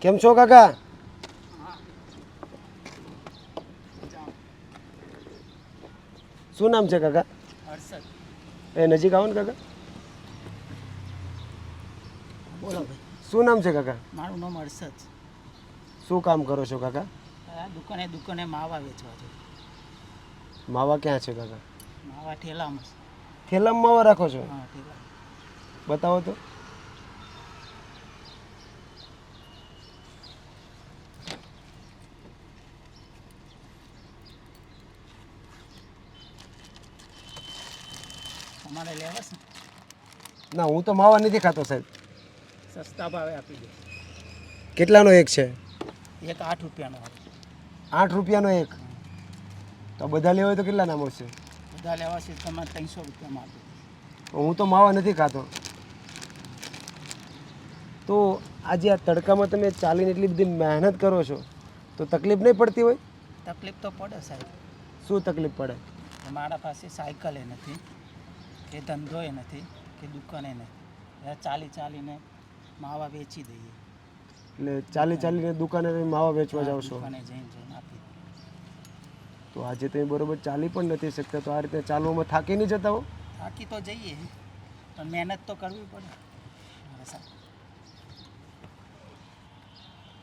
કેમ છો કાકા? શું નામ છે કાકા? એ નજીક આવો ને કાકા. બોલો ભાઈ. શું નામ છે કાકા? મારું નામ હર્ષદ. શું કામ કરો છો કાકા? દુકાને દુકાને માવા વેચવા છે. માવા ક્યાં છે કાકા? માવા ઠેલામાં ઠેલામાં માવા રાખો છો? હા ઠેલા બતાવો તો. તમારે લેવા છે. ના હું તો માવા નથી ખાતો સાહેબ. સસ્તા ભાવે આપી દે. કેટલાનો એક છે? એક આઠ રૂપિયાનો આઠ રૂપિયાનો એક? તો બધા લેવા હોય તો કેટલા નામ આવશે બધા લેવા છે તમારે ત્રણસો રૂપિયામાં આપી હું તો માવા નથી ખાતો. તો આજે આ તડકામાં તમે ચાલીને એટલી બધી મહેનત કરો છો તો તકલીફ નહીં પડતી હોય? તકલીફ તો પડે સાહેબ. શું તકલીફ પડે? મારા પાસે સાયકલે એ નથી. કે ધંધો એ નથી કે દુકાને નથી. ચાલી ચાલીને માવા વેચી દઈએ. એટલે ચાલી ચાલીને દુકાને તમે માવા વેચવા જાઓ છો? દુકાને જઈને જઈને આપી તો આજે તમે બરોબર ચાલી પણ નથી શકતા તો આ રીતે ચાલવામાં થાકી નહીં જતા હો? થાકી તો જઈએ પણ મહેનત તો કરવી પડે.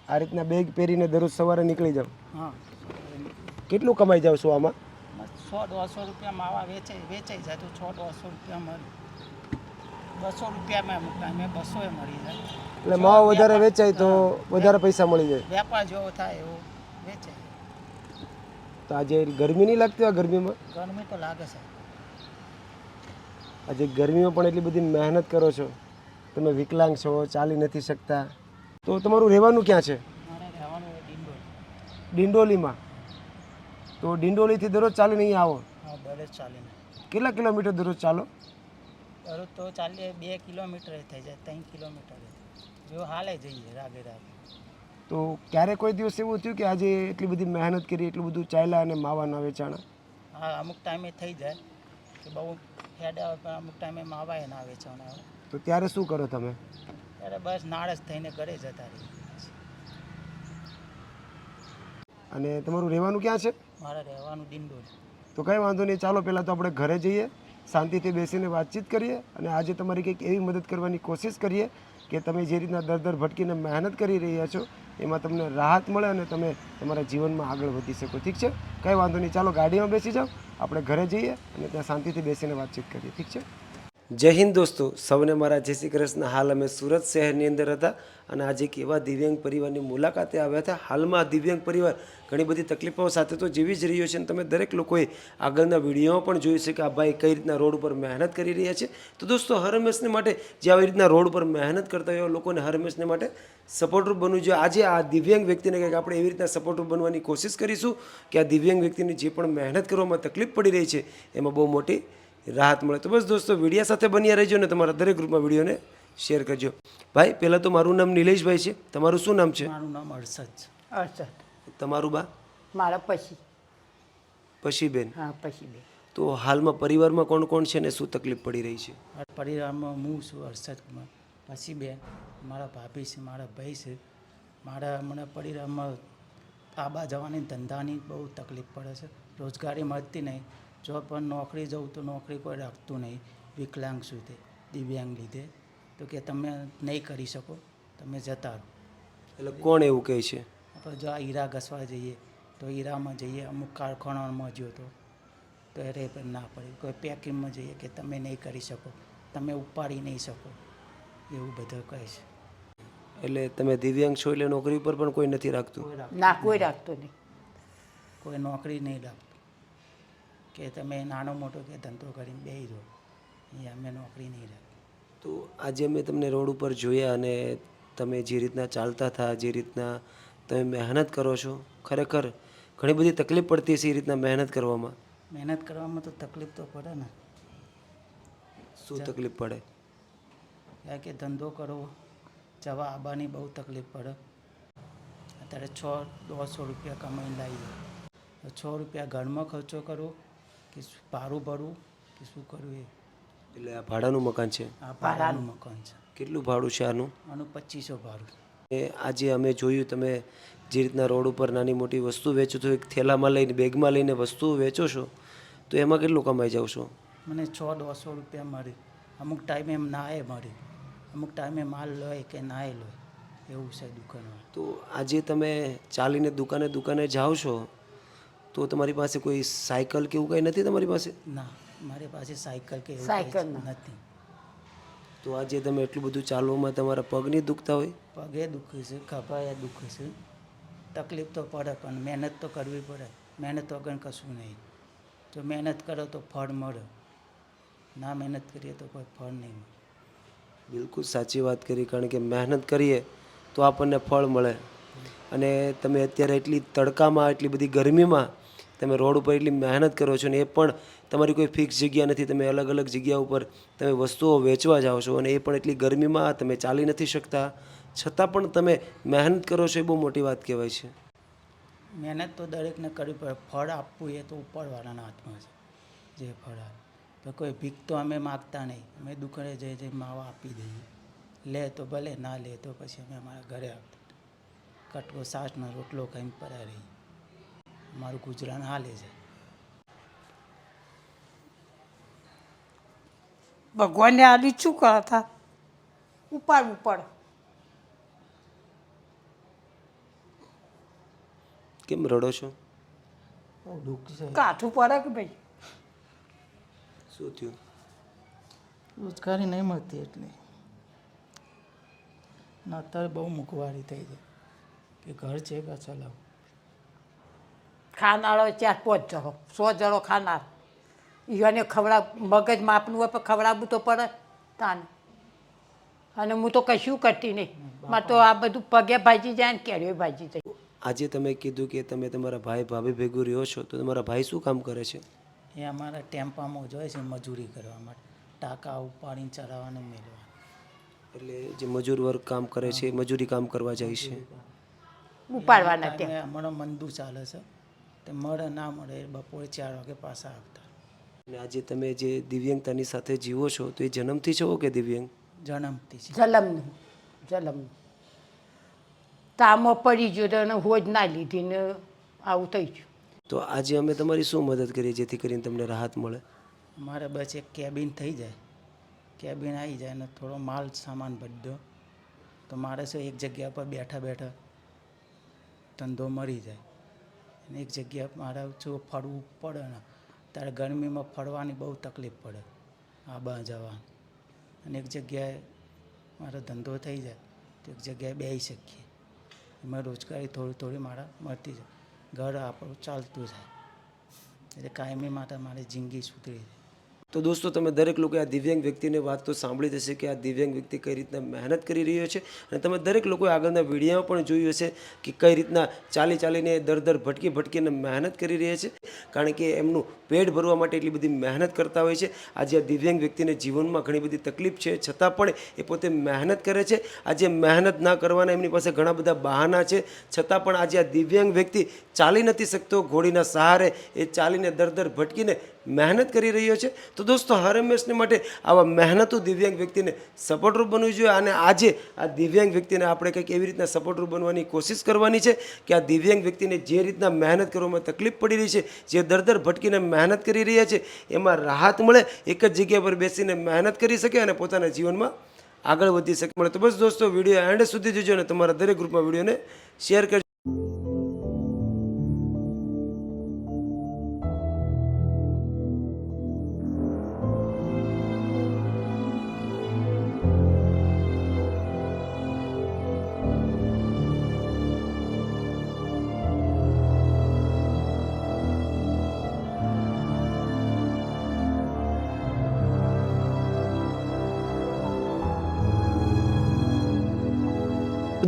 આ રીતના બેગ પહેરીને દરરોજ સવારે નીકળી જાવ હા. કેટલું કમાઈ જાવ છો આમાં? સો દોઢસો રૂપિયા માવા વેચાઈ વેચાઈ જાય તો છ દોઢસો રૂપિયા મળે. બસો રૂપિયામાં અમુક ટાઈમે બસોએ મળી જાય. એટલે માવા વધારે વેચાય તો વધારે પૈસા મળી જાય. વેપાર જેવો થાય એવો વેચાય. તો આજે ગરમી નહીં લાગતી આ ગરમીમાં? ગરમી તો લાગે છે. આજે ગરમીમાં પણ એટલી બધી મહેનત કરો છો. તમે વિકલાંગ છો ચાલી નથી શકતા. તો તમારું રહેવાનું ક્યાં છે? મારે રહેવાનું હોય ડિંડોલીમાં? તો ડિંડોલીથી દરરોજ ચાલીને નહીં આવો. હા દરરોજ ચાલીને. કેટલા કિલોમીટર દરરોજ ચાલો? દરરોજ તો ચાલીએ બે કિલોમીટર થઈ જાય ત્રણ કિલોમીટર જો હાલે જઈએ રાગે રાગે. તો ક્યારે કોઈ દિવસ એવું થયું કે આજે એટલી બધી મહેનત કરી એટલું બધું ચાલ્યા અને માવાના વેચાણા? હા અમુક ટાઈમે થઈ જાય કે બહુ હેડ આવે પણ અમુક ટાઈમે માવાય ના વેચવાના આવે તો ત્યારે શું કરો તમે? ત્યારે બસ નાળસ થઈને ઘરે જતા રહીએ. અને તમારું રહેવાનું ક્યાં છે? રહેવાનું તો કંઈ વાંધો નહીં, ચાલો પહેલાં તો આપણે ઘરે જઈએ, શાંતિથી બેસીને વાતચીત કરીએ અને આજે તમારી કંઈક એવી મદદ કરવાની કોશિશ કરીએ કે તમે જે રીતના દર દર ભટકીને મહેનત કરી રહ્યા છો, એમાં તમને રાહત મળે અને તમે તમારા જીવનમાં આગળ વધી શકો. ઠીક છે? કંઈ વાંધો નહીં, ચાલો ગાડીમાં બેસી જાઓ, આપણે ઘરે જઈએ અને ત્યાં શાંતિથી બેસીને વાતચીત કરીએ. ઠીક છે? જય હિન્દ દોસ્તો, સૌને મારા જય શ્રી કૃષ્ણ. હાલ અમે સુરત શહેરની અંદર હતા અને આજે એક એવા દિવ્યાંગ પરિવારની મુલાકાતે આવ્યા હતા. હાલમાં આ દિવ્યાંગ પરિવાર ઘણી બધી તકલીફો સાથે તો જીવી જ રહ્યો છે અને તમે દરેક લોકોએ આગળના વિડીયોમાં પણ જોયું છે કે આ ભાઈ કઈ રીતના રોડ ઉપર મહેનત કરી રહ્યા છે. તો દોસ્તો હર હંમેશને માટે જે આવી રીતના રોડ ઉપર મહેનત કરતા હોય લોકોને હર હંમેશને માટે સપોર્ટરૂપ બનવું જોઈએ. આજે આ દિવ્યાંગ વ્યક્તિને કંઈક આપણે એવી રીતના સપોર્ટરૂપ બનવાની કોશિશ કરીશું કે આ દિવ્યાંગ વ્યક્તિની જે પણ મહેનત કરવામાં તકલીફ પડી રહી છે, એમાં બહુ મોટી રાહત મળે. તો બસ દોસ્તો વિડીયા સાથે બન્યા રહેજો ને તમારા દરેક ગ્રુપમાં વિડીયોને શેર કરજો. ભાઈ પહેલાં તો મારું નામ નિલેશભાઈ છે. તમારું શું નામ છે? મારું નામ હર્ષદ છે. તમારું બા? મારા પછી પછી બેન હા પછી બેન તો હાલમાં પરિવારમાં કોણ કોણ છે ને શું તકલીફ પડી રહી છે? પરિવારમાં હું છું હર્ષદ કુમાર. પછી બેન મારા ભાભી છે મારા ભાઈ છે. મારા મને પરિવારમાં આબા જવાની ધંધાની બહુ તકલીફ પડે છે. રોજગારી મળતી નહીં. જો પણ નોકરી જવું તો નોકરી કોઈ રાખતું નહીં વિકલાંગ સુધી દિવ્યાંગ લીધે. તો કે તમે નહીં કરી શકો તમે જતા રહો. એટલે કોણ એવું કહે છે? આપણે જો આ હીરા ઘસવા જઈએ તો હીરામાં જઈએ અમુક કારખાનામાં જો તો તો એ પણ ના પડે. કોઈ પેકિંગમાં જઈએ કે તમે નહીં કરી શકો તમે ઉપાડી નહીં શકો એવું બધું કહે છે. એટલે તમે દિવ્યાંગ છો એટલે નોકરી ઉપર પણ કોઈ નથી રાખતું? કોઈ ના કોઈ રાખતો નહીં. કોઈ નોકરી નહીં રાખતું. કે તમે નાનો મોટો કે ધંધો કરીને બેહી દો અહીંયા અમે નોકરી નહીં રાખી તો આજે અમે તમને રોડ ઉપર જોયા અને તમે જે રીતના ચાલતા હતા જે રીતના તમે મહેનત કરો છો ખરેખર ઘણી બધી તકલીફ પડતી હશે એ રીતના મહેનત કરવામાં? મહેનત કરવામાં તો તકલીફ તો પડે ને. શું તકલીફ પડે? કારણ કે ધંધો કરવો. જવા આવવાની બહુ તકલીફ પડે. અત્યારે છ દોઢસો રૂપિયા કમાઈને લાવીએ તો છ રૂપિયા ઘરમાં ખર્ચો કરો કે ભાડું ભરવું કે શું કરવું એ? એટલે આ ભાડાનું મકાન છે? આ ભાડાનું મકાન છે. કેટલું ભાડું છે આનું? આનું પચીસો ભાડું. એ આજે અમે જોયું તમે જે રીતના રોડ ઉપર નાની મોટી વસ્તુ વેચો છો એક થેલામાં લઈને બેગમાં લઈને વસ્તુ વેચો છો તો એમાં કેટલું કમાઈ જાવ છો? મને છ દોઢસો રૂપિયા મળે. અમુક ટાઈમે એમ ના એ મળી. અમુક ટાઈમે માલ લોય કે નાય લોય એવું છે દુકાનમાં. તો આજે તમે ચાલીને દુકાને દુકાને જાઓ છો તો તમારી પાસે કોઈ સાયકલ કે એવું કંઈ નથી તમારી પાસે? ના મારી પાસે સાયકલ કે એવું સાયકલ નથી. તો આજે તમે એટલું બધું ચાલવામાં તમારા પગની દુખતા હોય? પગે દુખે છે ખભાએ દુખે છે. તકલીફ તો પડે પણ મહેનત તો કરવી પડે. મહેનત વગર કશું નહીં. જો મહેનત કરો તો ફળ મળે. ના મહેનત કરીએ તો કોઈ ફળ નહીં મળે. બિલકુલ સાચી વાત કરી, કારણ કે મહેનત કરીએ તો આપણને ફળ મળે. અને તમે અત્યારે એટલી તડકામાં, એટલી બધી ગરમીમાં તમે રોડ ઉપર એટલી મહેનત કરો છો ને, એ પણ તમારી કોઈ ફિક્સ જગ્યા નથી. તમે અલગ અલગ જગ્યા ઉપર તમે વસ્તુઓ વેચવા જાઓ છો અને એ પણ એટલી ગરમીમાં તમે ચાલી નથી શકતા. છતાં પણ તમે મહેનત કરો છો એ બહુ મોટી વાત કહેવાય છે. મહેનત તો દરેકને કરવી પડે. ફળ આપવું એ તો ઉપરવાળાના હાથમાં છે. જે ફળ આપે. તો કોઈ ભીખ તો અમે માગતા નહીં. અમે દુકાને જઈ જઈ માવા આપી દઈએ. લે તો ભલે ના લે તો પછી અમે અમારા ઘરે આવતા કટકો સાસનો રોટલો ખાઈને પડ્યા રહીએ અમારું ગુજરાન હાલે છે. ભગવાનને આલી શું કરતા ઉપાડ ઉપાડ. કેમ રડો છો બહુ દુઃખ છે? કાઠું પડે કે ભાઈ? શું થયું? રોજગારી નહીં મળતી એટલે. ને અત્યારે બહુ મોંઘવારી થઈ છે. કે ઘર છે કે ચલાવ? ખાનારો ચાર પાંચ જણો સો જણો ખાનાર ઈવાને ખવડાવ મગજ માપનું હોય પણ ખવડાવવું તો પડે તાને. અને હું તો કશું કરતી નહીં. મારે તો આ બધું પગે ભાજી જાય ને કેળવે ભાજી જાય. આજે તમે કીધું કે તમે તમારા ભાઈ ભાભી ભેગું રહ્યો છો તો તમારા ભાઈ શું કામ કરે છે? એ અમારા ટેમ્પામાં જોઈએ છે મજૂરી કરવા માટે. ટાંકા ઉપાડીને ચલાવવાનું મેળવા એટલે જે મજૂર વર્ગ કામ કરે છે એ મજૂરી કામ કરવા જાય છે. ઉપાડવાના ત્યાં. હમણાં મંદુ ચાલે છે. તે મળે ના મળે બપોરે ચાર વાગે પાછા આવતા. અને આજે તમે જે દિવ્યાંગતાની સાથે જીવો છો તો એ જન્મથી છો કે દિવ્યાંગ? જન્મથી છે. જલમનું જલમનું. તામાં પડી ગયો તો એને હોજ ના લીધી ને આવું થઈ ગયું. તો આજે અમે તમારી શું મદદ કરીએ જેથી કરીને તમને રાહત મળે? મારે બસ એક કેબિન થઈ જાય. કેબિન આવી જાય ને થોડો માલ, સામાન બધો. તો મારે શું એક જગ્યા પર બેઠા બેઠા ધંધો મરી જાય. અને એક જગ્યા મારે જો ફરવું પડે ને, ત્યારે ગરમીમાં ફરવાની બહુ તકલીફ પડે આ બા જવાની અને એક જગ્યાએ મારો ધંધો થઈ જાય, તો એક જગ્યાએ બેસી શકીએ. એમાં રોજગારી થોડી થોડી મારા મળતી જાય. ઘર આપણું ચાલતું જાય એટલે કાયમી માટે મારી જિંદગી સુધરી જાય તો દોસ્તો, તમે દરેક લોકો આ દિવ્યાંગ વ્યક્તિની વાત તો સાંભળી જશે કે આ દિવ્યાંગ વ્યક્તિ કઈ રીતના મહેનત કરી રહ્યો છે અને તમે દરેક લોકોએ આગળના વિડીયોમાં પણ જોયું હશે કે કઈ રીતના ચાલી ચાલીને દર દર ભટકી ભટકીને મહેનત કરી રહ્યા છે. કારણ કે એમનું પેટ ભરવા માટે એટલી બધી મહેનત કરતા હોય છે. આજે આ દિવ્યાંગ વ્યક્તિને જીવનમાં ઘણી બધી તકલીફ છે. છતાં પણ એ પોતે મહેનત કરે છે. આજે મહેનત ના કરવાના એમની પાસે ઘણા બધા બહાના છે. છતાં પણ આજે આ દિવ્યાંગ વ્યક્તિ ચાલી નથી શકતો. ઘોડીના સહારે એ ચાલીને દર દર ભટકીને મહેનત કરી રહ્યો છે. તો દોસ્તો, હર હંમેશને માટે આવા મહેનતુ દિવ્યાંગ વ્યક્તિને સપોર્ટરૂપ બનવું જોઈએ અને આજે આ દિવ્યાંગ વ્યક્તિને આપણે કંઈક એવી રીતના સપોર્ટરૂપ બનવાની કોશિશ કરવાની છે કે આ દિવ્યાંગ વ્યક્તિને જે રીતના મહેનત કરવામાં તકલીફ પડી રહી છે, જે દર દર ભટકીને મહેનત કરી રહ્યા છે, એમાં રાહત મળે, એક જ જગ્યા પર બેસીને મહેનત કરી શકે અને પોતાના જીવનમાં આગળ વધી શકે. મળે. તો બસ દોસ્તો, વીડિયો એન્ડ સુધી જોજો અને તમારા દરેક ગ્રુપમાં વિડીયોને શેર કરજો.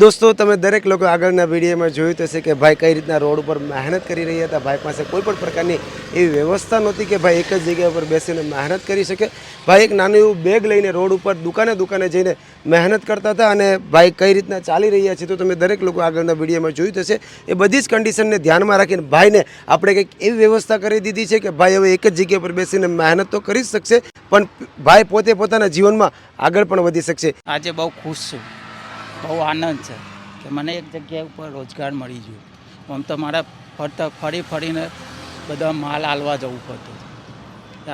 દોસ્તો, તમે દરેક લોકો આગળના વિડીયોમાં જોયું તો હશે કે ભાઈ કઈ રીતના રોડ ઉપર મહેનત કરી રહ્યા હતા. ભાઈ પાસે કોઈ પણ પ્રકારની એવી વ્યવસ્થા નહોતી કે ભાઈ એક જ જગ્યા ઉપર બેસીને મહેનત કરી શકે. ભાઈ એક નાનું એવું બેગ લઈને રોડ ઉપર દુકાને દુકાને જઈને મહેનત કરતા હતા અને ભાઈ કઈ રીતના ચાલી રહ્યા છે તો તમે દરેક લોકો આગળના વિડીયોમાં જોયું હશે. એ બધી જ કન્ડિશનને ધ્યાનમાં રાખીને ભાઈને આપણે કંઈક એવી વ્યવસ્થા કરી દીધી છે કે ભાઈ હવે એક જ જગ્યા પર બેસીને મહેનત તો કરી જ શકશે, પણ ભાઈ પોતે પોતાના જીવનમાં આગળ પણ વધી શકશે. આજે બહુ ખુશ છું. બહુ આનંદ છે કે મને એક જગ્યા ઉપર રોજગાર મળી ગયો. આમ તો મારા ફરતા ફરી ફરીને બધા માલ આલવા જવું પડતું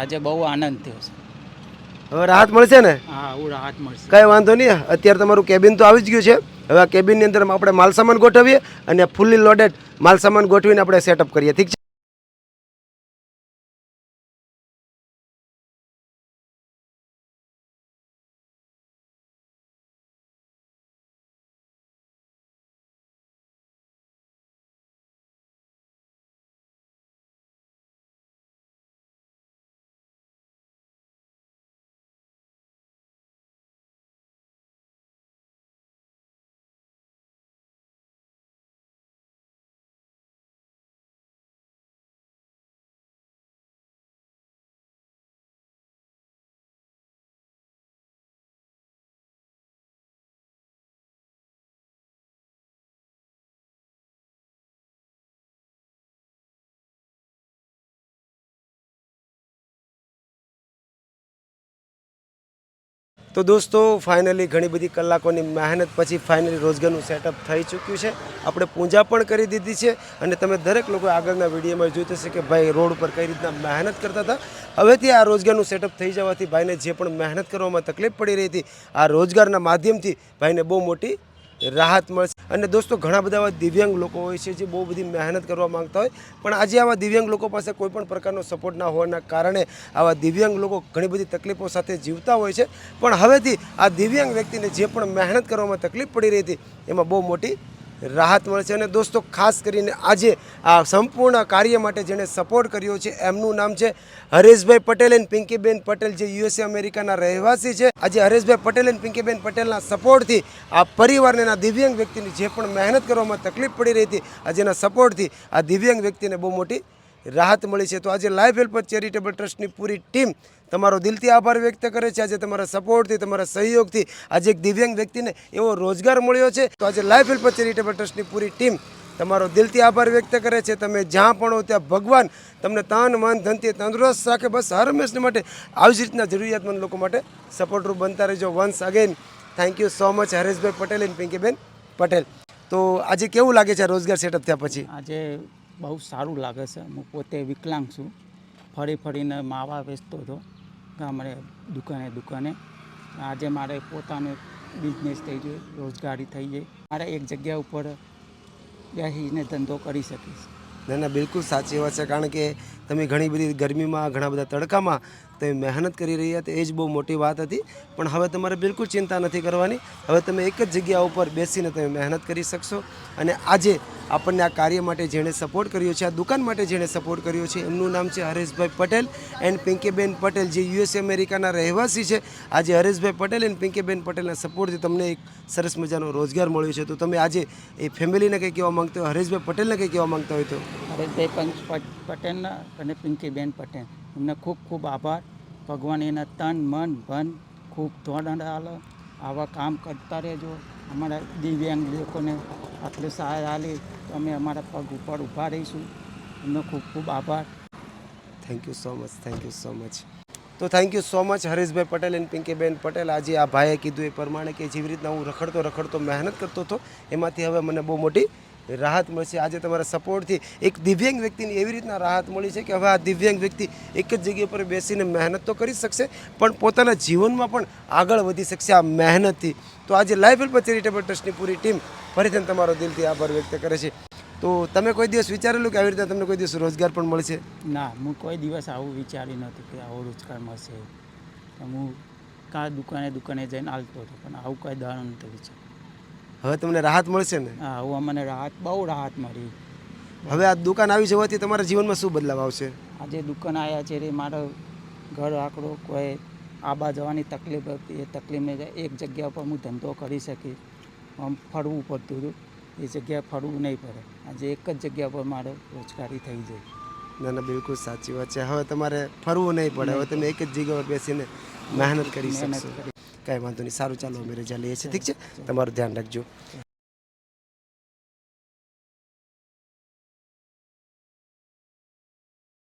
આજે બહુ આનંદ થયો છે. હવે રાહત મળશે ને? હા હું રાહત મળશે. કઈ વાંધો નહીં. અત્યારે તમારું કેબિન તો આવી જ ગયું છે. હવે આ કેબિનની અંદર આપણે માલ સામાન ગોઠવીએ અને ફૂલ્લી લોડેડ માલ સામાન ગોઠવીને આપણે સેટઅપ કરીએ. ઠીક છે? તો દોસ્તો ફાઇનલી ઘણી બધી કલાકોની મહેનત પછી ફાઇનલી રોજગારનું સેટઅપ થઈ ચૂક્યું છે. આપણે પૂજા પણ કરી દીધી છે અને તમે દરેક લોકો આગળના વિડીયોમાં જોઈ થશે કે ભાઈ રોડ ઉપર કઈ રીતના મહેનત કરતા હતા. હવેથી આ રોજગારનું સેટઅપ થઈ જવાથી ભાઈને જે પણ મહેનત કરવામાં તકલીફ પડી રહી હતી, આ રોજગારના માધ્યમથી ભાઈને બહુ મોટી રાહત મળશે અને દોસ્તો, ઘણા બધા એવા દિવ્યાંગ લોકો હોય છે જે બહુ બધી મહેનત કરવા માંગતા હોય. પણ આજે આવા દિવ્યાંગ લોકો પાસે કોઈપણ પ્રકારનો સપોર્ટ ના હોવાના કારણે આવા દિવ્યાંગ લોકો ઘણી બધી તકલીફો સાથે જીવતા હોય છે. પણ હવેથી આ દિવ્યાંગ વ્યક્તિને જે પણ મહેનત કરવામાં તકલીફ પડી રહી હતી, એમાં બહુ મોટી રાહત મળશે અને દોસ્તો, ખાસ કરીને આજે આ સંપૂર્ણ કાર્ય માટે જેણે સપોર્ટ કર્યો છે, એમનું નામ છે હરેશભાઈ પટેલ એન્ડ પિંકીબેન પટેલ, જે યુએસએ અમેરિકાના રહેવાસી છે. આજે હરેશભાઈ પટેલ એન્ડ પિંકીબેન પટેલના સપોર્ટથી આ પરિવારને એના દિવ્યાંગ વ્યક્તિની જે પણ મહેનત કરવામાં તકલીફ પડી રહી હતી, આજે એના સપોર્ટથી આ દિવ્યાંગ વ્યક્તિને બહુ મોટી રાહત મળી છે. તો આજે લાઈફ હેલ્પ ચેરિટેબલ ટ્રસ્ટની પૂરી ટીમ તમારો દિલથી આભાર વ્યક્ત કરે છે. આજે તમારા સપોર્ટથી, તમારા સહયોગથી આજે એક દિવ્યાંગ વ્યક્તિને એવો રોજગાર મળ્યો છે. તો આજે લાઈફ હેલ્પ ચેરિટેબલ ટ્રસ્ટની પૂરી ટીમ તમારો દિલથી આભાર વ્યક્ત કરે છે. તમે જ્યાં પણ હો, ત્યાં ભગવાન તમને તન, મન ધનથી તંદુરસ્ત રાખે. બસ હર હંમેશને માટે આવી જ રીતના જરૂરિયાતમંદ લોકો માટે સપોર્ટરૂપ બનતા રહેજો. Once again thank you so much Hareshbhai Patel and Pinkiben Patel. તો આજે કેવું લાગે છે રોજગાર સેટઅપ થયા પછી? આજે બહુ સારું લાગે છે. હું પોતે વિકલાંગ છું. ફરી ફરીને માવા વેચતો હતો ગામડે, દુકાને દુકાને. આજે મારે પોતાનો બિઝનેસ થઈ જાય રોજગારી થઈ જાય મારે એક જગ્યા ઉપર બેસીને ધંધો કરી શકીશ. ના ના, બિલકુલ સાચી વાત છે. કારણ કે તમે ઘણી બધી ગરમીમાં, ઘણા બધા તડકામાં તમે મહેનત કરી રહ્યા હતા, એ જ બહુ મોટી વાત હતી. પણ હવે તમારે બિલકુલ ચિંતા નથી કરવાની. હવે તમે એક જ જગ્યા ઉપર બેસીને તમે મહેનત કરી શકશો. અને આજે આપણને આ કાર્ય માટે જેણે સપોર્ટ કર્યો છે, આ દુકાન માટે જેણે સપોર્ટ કર્યો છે, એમનું નામ છે હરેશભાઈ પટેલ એન્ડ પિંકીબેન પટેલ, જે યુએસ અમેરિકાના રહેવાસી છે. આજે હરેશભાઈ પટેલ એન્ડ પિંકીબેન પટેલના સપોર્ટથી તમને એક સરસ મજાનો રોજગાર મળ્યો છે. તો તમે આજે એ ફેમિલીને કંઈ કહેવા માંગતા હોય, હરેશભાઈ પટેલને કંઈ કહેવા માંગતા હોય તો? હરેશભાઈ પટેલના અને પિંકીબેન પટેલ. એમને ખૂબ ખૂબ આભાર. ભગવાન એના તન, મન, ભન ખૂબ ધોરણ હાલો આવા કામ કરતા રહેજો. અમારા દિવ્યાંગ લોકોને આટલી સહાય આલી તો અમે અમારા પગ ઉપર ઊભા રહીશું. એમનો ખૂબ ખૂબ આભાર. Thank you so much thank you so much તો thank you so much Hareshbhai Patel and Pinkiben Patel. આજે આ ભાઈએ કીધું એ પ્રમાણે કે જેવી રીતના હું રખડતો રખડતો મહેનત કરતો હતો, એમાંથી હવે મને બહુ મોટી રાહત મળશે આજે તમારા સપોર્ટથી એક દિવ્યાંગ વ્યક્તિને એવી રીતના રાહત મળી છે કે હવે આ દિવ્યાંગ વ્યક્તિ એક જ જગ્યા પર બેસીને મહેનત તો કરી શકશે, પણ પોતાના જીવનમાં પણ આગળ વધી શકશે આ મહેનતથી. તો આજે લાઈફ હેલ્પ ચેરિટેબલ ટ્રસ્ટની પૂરી ટીમ ફરીથી તમારો દિલથી આભાર વ્યક્ત કરે છે. તો તમે કોઈ દિવસ વિચારેલું કે આવી રીતે તમને કોઈ દિવસ રોજગાર પણ મળશે? ના, હું કોઈ દિવસ આવું વિચારી નહોતું કે આવો રોજગાર મળશે. હું કાં દુકાને દુકાને જઈને હાલતો હતો, પણ આવું કોઈ દાણ નહોતો વિચાર હવે તમને રાહત મળશે ને? હા આવું અમને રાહત બહુ રાહત મળી. હવે આ દુકાન આવી જવાથી તમારા જીવનમાં શું બદલાવ આવશે? આજે દુકાન આવ્યા છે રે મારો ઘર આંકડો કોઈ આબા જવાની તકલીફ હતી એ તકલીફને એક જગ્યા પર હું ધંધો કરી શકીશ આમ ફરવું પડતું હતું. એ જગ્યાએ ફરવું નહીં પડે. આજે એક જ જગ્યા પર મારે રોજગારી થઈ જાય. ના ના બિલકુલ સાચી વાત છે. હવે તમારે ફરવું નહીં પડે. હવે તમે એક જ જગ્યા પર બેસીને મહેનત કરી શકશો. કાંઈ વાંધો નહીં. સારું ચાલો અમે રજા લઈએ છીએ. ઠીક છે? તમારું ધ્યાન રાખજો.